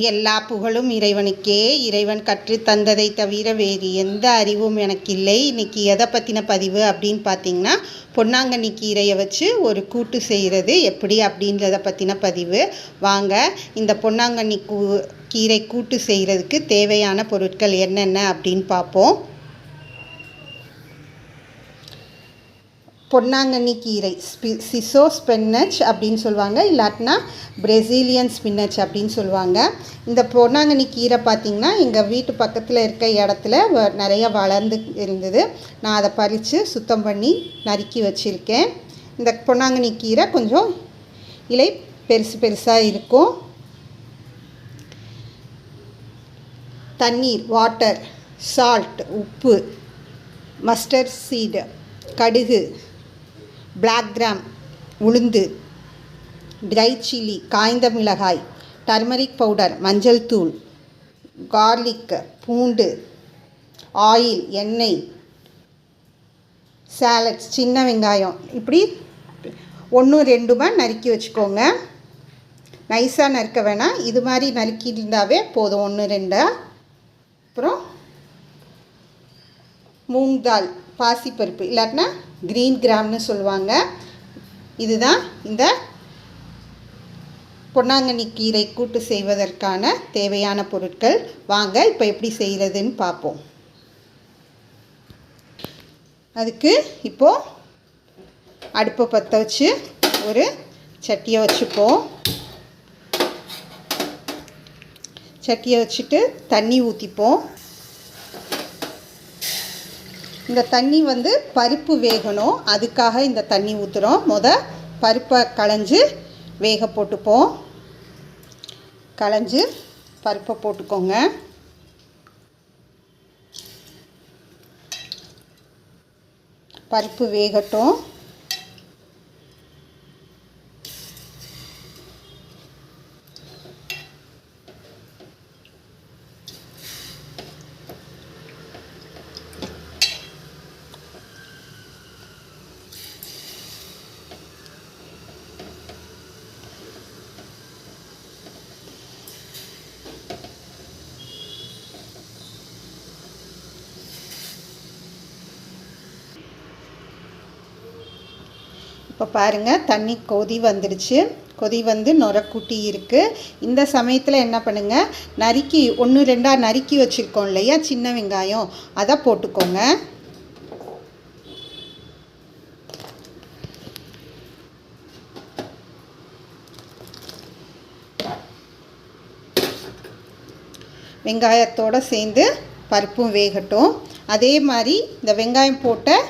எல்லா புகழும் இறைவனுக்கே. இறைவன் கற்றுத் தந்ததை தவிர வேறு எந்த அறிவும் எனக்கு இல்லை இன்றைக்கி எதை பற்றின பதிவு அப்படின்னு பார்த்தீங்கன்னா பொன்னாங்கண்ணி கீரையை வச்சு ஒரு கூட்டு செய்கிறது எப்படி அப்படின்றத பற்றின பதிவு. வாங்க இந்த பொன்னாங்கண்ணி கூ கீரை கூட்டு செய்கிறதுக்கு தேவையான பொருட்கள் என்னென்ன அப்படின்னு பார்ப்போம் பொன்னாங்கண்ணி கீரை. ஸ்பி சிசோ ஸ்பென்னச் அப்படின்னு சொல்லுவாங்க. இல்லாட்டினா பிரேசிலியன் ஸ்பின்னச் அப்படின்னு சொல்லுவாங்க. இந்த பொன்னாங்கண்ணி கீரை பார்த்திங்கன்னா எங்கள் வீட்டு பக்கத்தில் இருக்க இடத்துல வ- நிறைய வளர்ந்து இருந்தது. நான் அதை பறித்து சுத்தம் பண்ணி நறுக்கி வச்சுருக்கேன். இந்த பொன்னாங்கண்ணி கீரை கொஞ்சம் இலை பெருசு பெருசாக இருக்கும். தண்ணீர் வாட்டர் சால்ட் உப்பு மஸ்டர்ட் சீடு கடுகு பிளாக் கிராம் உளுந்து ட்ரை சில்லி காய்ந்த மிளகாய் டர்மரிக் பவுடர் மஞ்சள் தூள் கார்லிக் பூண்டு ஆயில் எண்ணெய் சாலட்ஸ் சின்ன வெங்காயம். இப்படி ஒன்று ரெண்டுமா நறுக்கி வச்சுக்கோங்க. நைஸாக நறுக்க வேணாம். இது மாதிரி நறுக்கிட்டு இருந்தாவே போதும். ஒன்று ரெண்டா. அப்புறம் மூங் தால் பாசிப்பருப்பு. இல்லாட்டினா க்ரீன் கிராம்னு சொல்லுவாங்க. இதுதான் இந்த பொன்னாங்கண்ணி கீரை கூட்டு செய்வதற்கான தேவையான பொருட்கள். வாங்க இப்போ எப்படி செய்கிறதுன்னு பார்ப்போம். அதுக்கு இப்போது அடுப்பை பற்ற வச்சு ஒரு சட்டியை வச்சுப்போம். சட்டியை வச்சுட்டு தண்ணி ஊற்றிப்போம் இந்த தண்ணி வந்து பருப்பு வேகணும். அதுக்காக இந்த தண்ணி ஊற்றுறோம் முத பருப்பை களைஞ்சு வேக போட்டுப்போம். களைஞ்சு பருப்பை போட்டுக்கோங்க. பருப்பு வேகட்டும். இப்போ பாருங்கள் தண்ணி கொதி வந்துடுச்சு. கொதி வந்து நுரக்குட்டி இருக்குது இந்த சமயத்தில் என்ன பண்ணுங்கள் நறுக்கி ஒன்று ரெண்டாக நறுக்கி வச்சுருக்கோம் இல்லையா சின்ன வெங்காயம் அதை போட்டுக்கோங்க. வெங்காயத்தோடு சேர்ந்து பருப்பும் வேகட்டும். அதே மாதிரி இந்த வெங்காயம் போட்ட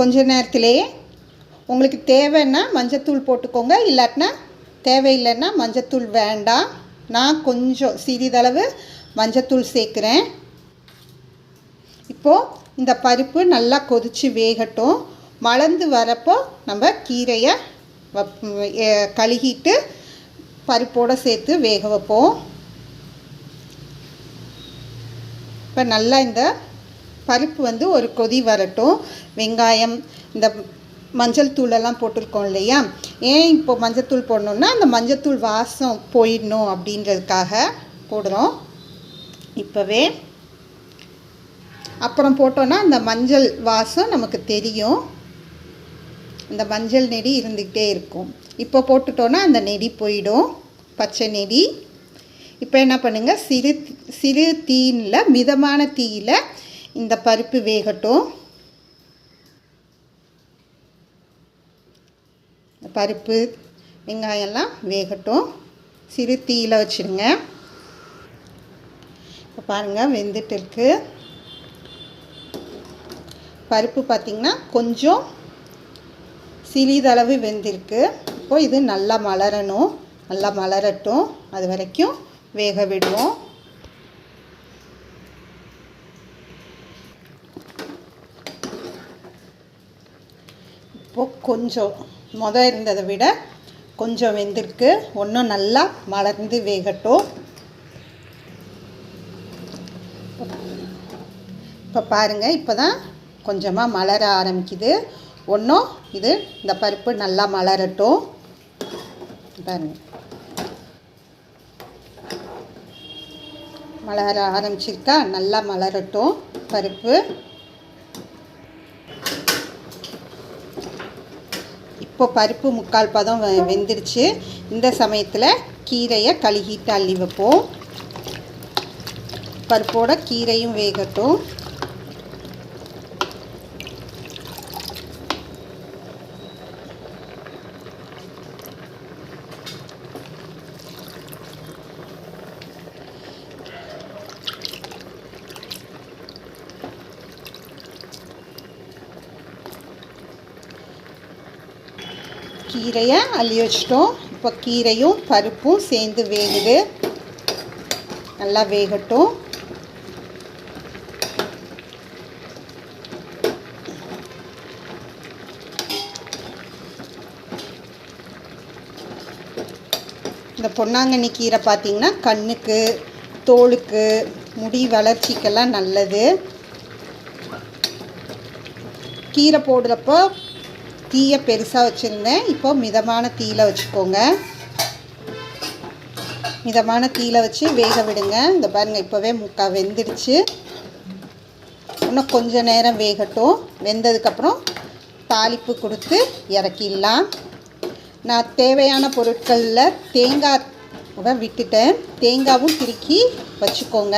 கொஞ்ச நேரத்திலேயே உங்களுக்கு தேவைன்னா மஞ்சத்தூள் போட்டுக்கோங்க. இல்லாட்டினா தேவையில்லைன்னா மஞ்சத்தூள் வேண்டாம். நான் கொஞ்சம் சிறிதளவு மஞ்சத்தூள் சேர்க்குறேன். இப்போது இந்த பருப்பு நல்லா கொதித்து வேகட்டும். மலர்ந்து வரப்போ நம்ம கீரையை கழுகிட்டு பருப்போடு சேர்த்து வேக வைப்போம். இப்போ நல்லா இந்த பருப்பு வந்து ஒரு கொதி வரட்டும். வெங்காயம் இந்த மஞ்சள் தூளெல்லாம் போட்டிருக்கோம் இல்லையா? ஏன் இப்போ மஞ்சள் தூள் போடணுன்னா அந்த மஞ்சள் தூள் வாசம் போயிடணும் அப்படின்றதுக்காக போடுறோம். இப்போவே அப்புறம் போட்டோன்னா அந்த மஞ்சள் வாசம் நமக்கு தெரியும். அந்த மஞ்சள் நெடி இருந்துக்கிட்டே இருக்கும். இப்போ போட்டுட்டோன்னா அந்த நெடி போயிடும். பச்சை நெடி. இப்போ என்ன பண்ணுங்கள் சிறு சிறு தீயில் மிதமான தீயில் இந்த பருப்பு வேகட்டும். பருப்பு வெங்காயம்லாம் வேகட்டும். சிறு தீயில் வச்சுருங்க. இப்போ பாருங்கள் வெந்துட்டு இருக்குது பருப்பு பார்த்திங்கன்னா கொஞ்சம் சிறிதளவு வெந்திருக்கு. இப்போ இது நல்லா மலரணும். நல்லா மலரட்டும். அது வரைக்கும் வேக விடுவோம். இப்போ கொஞ்சம் மொதல் இருந்ததை விட கொஞ்சம் வெந்திருக்கு. ஒன்றும் நல்லா மலர்ந்து வேகட்டும். இப்போ பாருங்கள் இப்போ தான் கொஞ்சமாக மலர ஆரம்பிக்குது. ஒன்றும் இது இந்த பருப்பு நல்லா மலரட்டும். பாருங்கள் மலர ஆரம்பிச்சிருக்கா? நல்லா மலரட்டும் பருப்பு. இப்போ பருப்பு முக்கால் பதம் வெந்துருச்சு. இந்த சமயத்தில் கீரையை கழுகிட்டு அள்ளி வைப்போம். பருப்போட கீரையும் வேகட்டும். கீரையை அள்ளி வச்சிட்டோம். இப்போ கீரையும் பருப்பும் சேர்ந்து வேகுது. நல்லா வேகட்டும். இந்த பொன்னாங்கண்ணி கீரை பார்த்திங்கன்னா கண்ணுக்கு தோலுக்கு முடி வளர்ச்சிக்கெல்லாம் நல்லது. கீரை போடுறப்போ தீயை பெருசாக வச்சுருந்தேன். இப்போது மிதமான தீயில் வச்சுக்கோங்க. மிதமான தீயில் வச்சு வேக விடுங்க. இந்த பாருங்கள் இப்போவே முக்கா வெந்துடுச்சு. இன்னும் கொஞ்சம் நேரம் வேகட்டும். வெந்ததுக்கப்புறம் தாளிப்பு கொடுத்து இறக்கிடலாம். நான் தேவையான பொருட்களில் தேங்காய் விட்டுட்டேன். தேங்காவும் திருக்கி வச்சுக்கோங்க.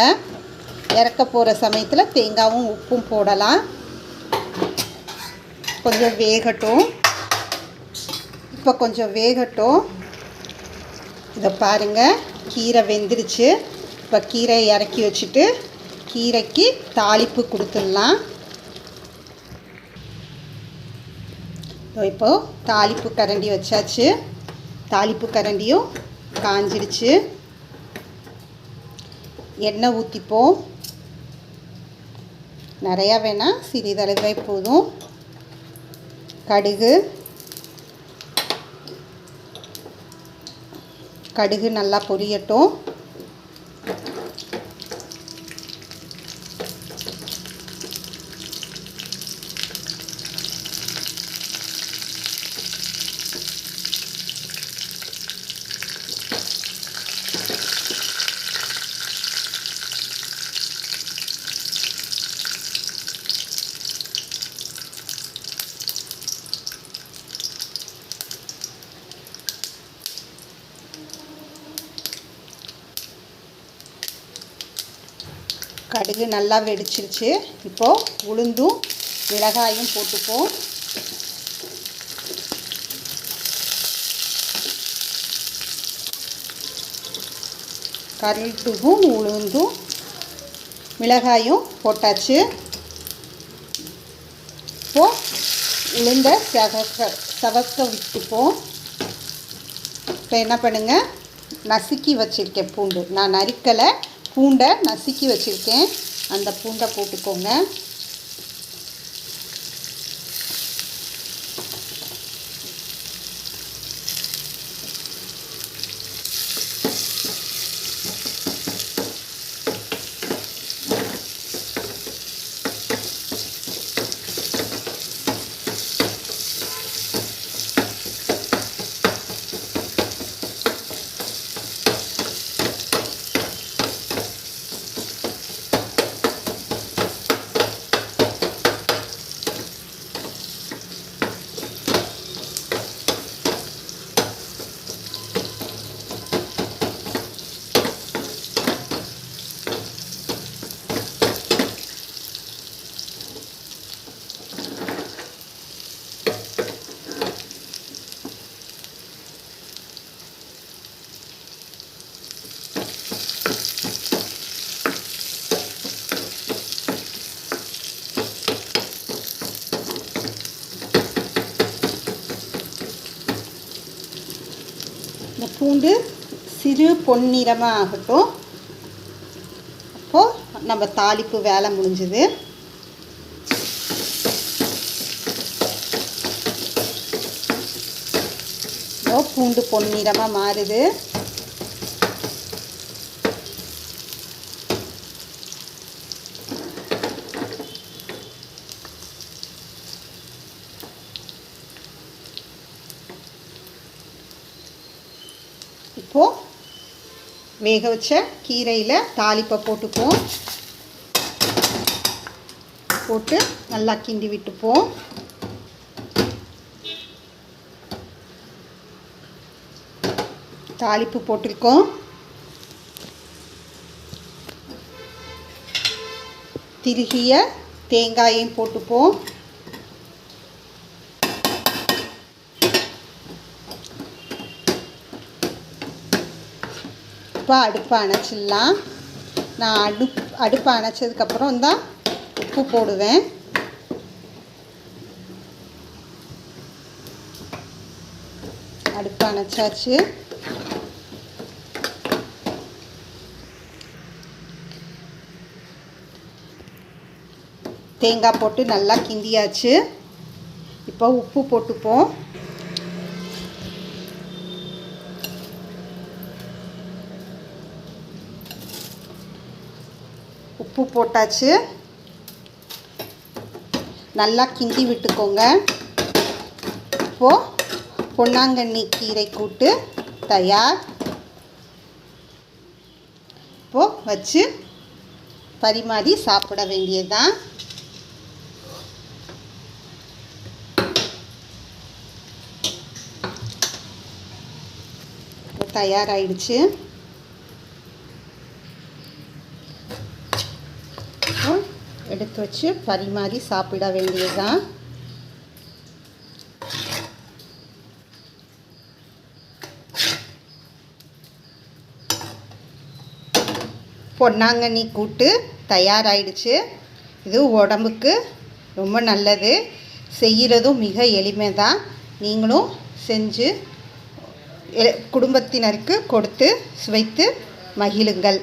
இறக்க போகிற சமயத்தில் தேங்காவும் உப்பும் போடலாம். கொஞ்சம் வேகட்டும். இப்போ கொஞ்சம் வேகட்டும். இதை பாருங்கள் கீரை வெந்துருச்சு. இப்போ கீரை இறக்கி வச்சுட்டு கீரைக்கு தாளிப்பு கொடுத்துடலாம். இப்போது தாளிப்பு கரண்டி வச்சாச்சு. தாளிப்பு கரண்டியும் காஞ்சிடுச்சு எண்ணெய் ஊற்றிப்போம் நிறையா வேணால் சிறிதளவே போதும். கடுகு. கடுகு நல்லா பொரியட்டும். கடுகு நல்லா வெடிச்சிருச்சு. இப்போது உளுந்தும் மிளகாயும் போட்டுப்போம். கருட்டுகும் உளுந்தும் மிளகாயும் போட்டாச்சு. இப்போது உளுந்த சவக்க சவக்க விட்டுப்போம். இப்போ என்ன பண்ணுங்கள் நசுக்கி வச்சுருக்கேன் பூண்டு. நான் நறுக்கலை. பூண்டை நசுக்கி வச்சுருக்கேன். அந்த பூண்டை போட்டுக்கோங்க இந்த பூண்டு சிறு பொன்னிறமாக ஆகட்டும் அப்போது நம்ம தாளிப்பு வேலை முடிஞ்சுது. பூண்டு பொன்னிறமாக மாறுது. இப்போது வேக வச்ச கீரையில் தாளிப்பை போட்டுப்போம் போட்டு நல்லா கிண்டி விட்டுப்போம். தாளிப்பு போட்டிருக்கோம். திருகிய தேங்காயையும் போட்டுப்போம். இப்போ அடுப்பை அணைச்சிடலாம். நான் அடுப் அடுப்பை அணைச்சதுக்கப்புறம் தான் உப்பு போடுவேன். அடுப்பை அணைச்சாச்சு. தேங்காய் போட்டு நல்லா கிண்டியாச்சு. இப்போ உப்பு போட்டுப்போம். உப்பு போட்டாச்சு. நல்லா கிண்டி விட்டுக்கோங்க. இப்போது பொன்னாங்கண்ணி கீரை கூட்டு தயார். இப்போது வச்சு பரிமாறி சாப்பிட வேண்டியதுதான். தயாராகிடுச்சு எடுத்து வச்சு பரிமாறி சாப்பிட வேண்டியதுதான். பொன்னாங்கண்ணி கூட்டு தயாராகிடுச்சு இது உடம்புக்கு ரொம்ப நல்லது. செய்கிறதும் மிக எளிமை தான் நீங்களும் செஞ்சு குடும்பத்தினருக்கு கொடுத்து சுவைத்து மகிழுங்கள்.